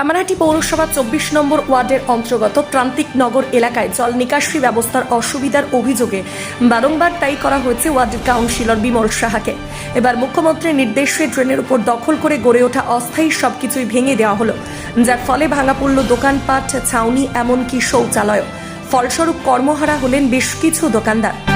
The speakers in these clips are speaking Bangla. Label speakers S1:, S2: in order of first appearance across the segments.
S1: কামারহাটি পৌরসভা চব্বিশ নম্বর ওয়ার্ডের অন্তর্গত প্রান্তিক নগর এলাকায় জল নিকাশি ব্যবস্থার অসুবিধার অভিযোগে বারংবার তাই করা হয়েছে ওয়ার্ডের কাউন্সিলর বিমল সাহাকে। এবার মুখ্যমন্ত্রীর নির্দেশে ড্রেনের উপর দখল করে গড়ে ওঠা অস্থায়ী সবকিছুই ভেঙে দেওয়া হলো, যার ফলে ভাঙা পড়ল দোকানপাট, ছাউনি, এমনকি শৌচালয় ফলস্বরূপ কর্মহারা হলেন বেশ কিছু দোকানদার।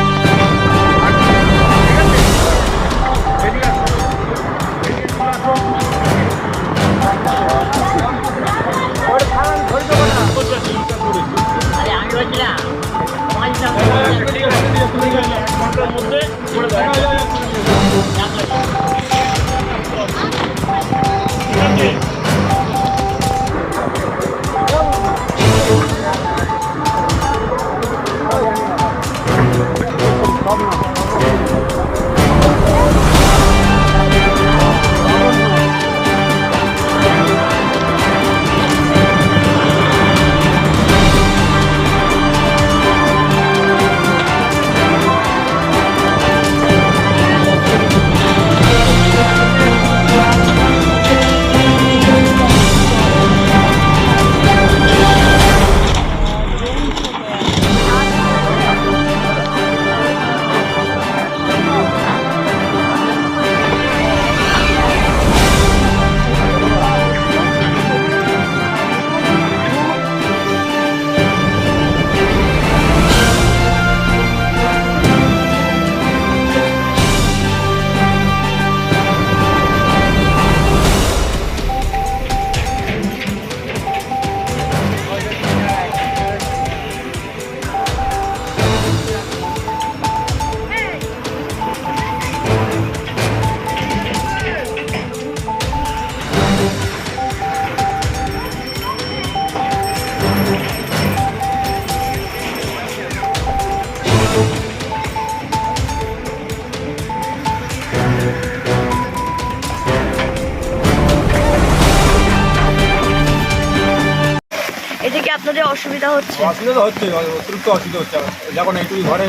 S2: অসুবিধা হচ্ছে।
S3: অসুবিধা তো হচ্ছে অতিরিক্ত অসুবিধা হচ্ছে। যখন এইটুকু ঘরে,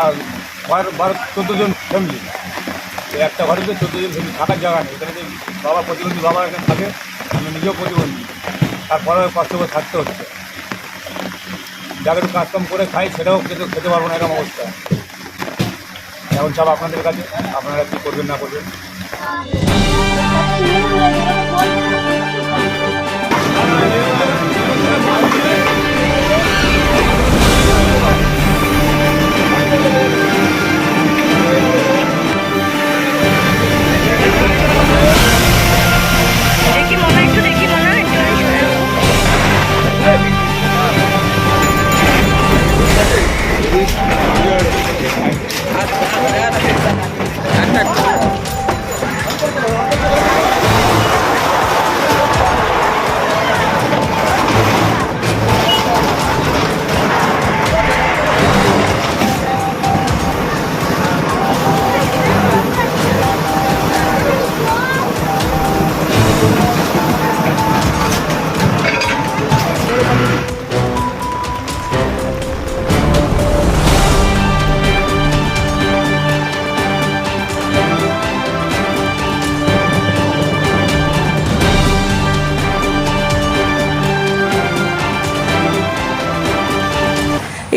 S3: আর বারো চোদ্দ জন ফ্যামিলি একটা ঘরে তো চোদ্দ জন ফ্যামিলি থাকার জায়গা নেই। এখানে বাবা প্রতিবন্ধী বাবা এখানে থাকে আমি নিজেও প্রতিবন্ধী। তারপরে কষ্ট করে থাকতে হচ্ছে। যাকে একটু কাজকাম করে খাই সেটাও খেতে খেতে পারব না, এরকম অবস্থা। এখন চাপ আপনাদের কাছে, আপনারা কী করবেন, না করবেন?
S2: Thank you.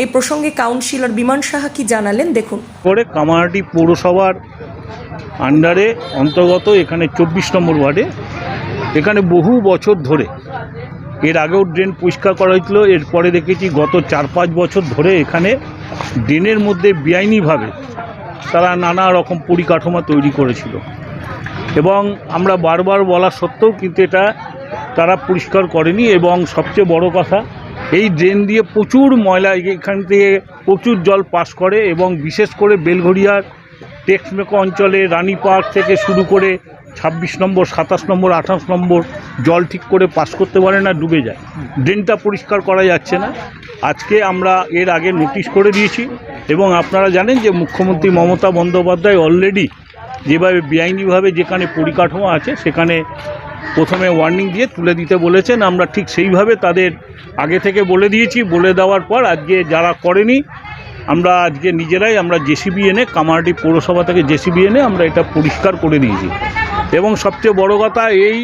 S1: এই প্রসঙ্গে কাউন্সিলর বিমান সাহা কি জানালেন? দেখুন।
S4: পরে কামারহাটি পৌরসভার আন্ডারে অন্তর্গত এখানে চব্বিশ নম্বর ওয়ার্ডে, এখানে বহু বছর ধরে, এর আগেও ড্রেন পরিষ্কার করা হয়েছিল এরপরে দেখেছি গত চার পাঁচ বছর ধরে এখানে ড্রেনের মধ্যে বেআইনিভাবে তারা নানা রকম পরিকাঠামো তৈরি করেছিল। এবং আমরা বারবার বলা সত্ত্বেও কিন্তু এটা তারা পরিষ্কার করেনি এবং সবচেয়ে বড় কথা এই ড্রেন দিয়ে প্রচুর ময়লা এখান থেকে প্রচুর জল পাস করে এবং বিশেষ করে বেলঘড়িয়ার টেক্সমেকো অঞ্চলে রানী পার্ক থেকে শুরু করে ছাব্বিশ নম্বর, সাতাশ নম্বর, আঠাশ নম্বর জল ঠিক করে পাস করতে পারে না, ডুবে যায়। ড্রেনটা পরিষ্কার করা যাচ্ছে না। আজকে আমরা এর আগে নোটিশ করে দিয়েছি এবং আপনারা জানেন যে মুখ্যমন্ত্রী মমতা বন্দ্যোপাধ্যায় অলরেডি যেভাবে বেআইনিভাবে যেখানে পরিকাঠামো আছে, সেখানে প্রথমে ওয়ার্নিং দিয়ে তুলে দিতে বলেছেন। আমরা ঠিক সেইভাবে তাদের আগে থেকে বলে দিয়েছি। বলে দেওয়ার পর আজকে যারা করেনি, আমরা আজকে নিজেরাই আমরা জেসিবি এনে, কামারডি পৌরসভা থেকে জেসিবি এনে আমরা এটা পরিষ্কার করে দিয়েছি এবং সবচেয়ে বড় কথা, এই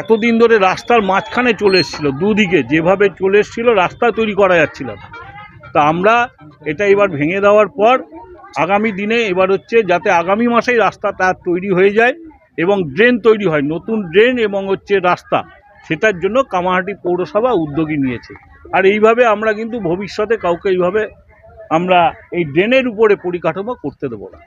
S4: এতদিন ধরে রাস্তার মাঝখানে চলে এসেছিল, দুদিকে যেভাবে চলে এসেছিল, রাস্তা তৈরি করা যাচ্ছিল তা আমরা এটা এবার ভেঙে দেওয়ার পর আগামী দিনে এবার হচ্ছে যাতে আগামী মাসেই রাস্তা তার তৈরি হয়ে যায় এবং ড্রেন তৈরি হয়, নতুন ড্রেন এবং হচ্ছে রাস্তা। সেটার জন্য কামাহাটি পৌরসভা উদ্যোগী নিয়েছে। আর এইভাবে আমরা কিন্তু ভবিষ্যতে কাউকে এইভাবে আমরা এই ড্রেনের উপরে পরিকাঠামো করতে দেবো না।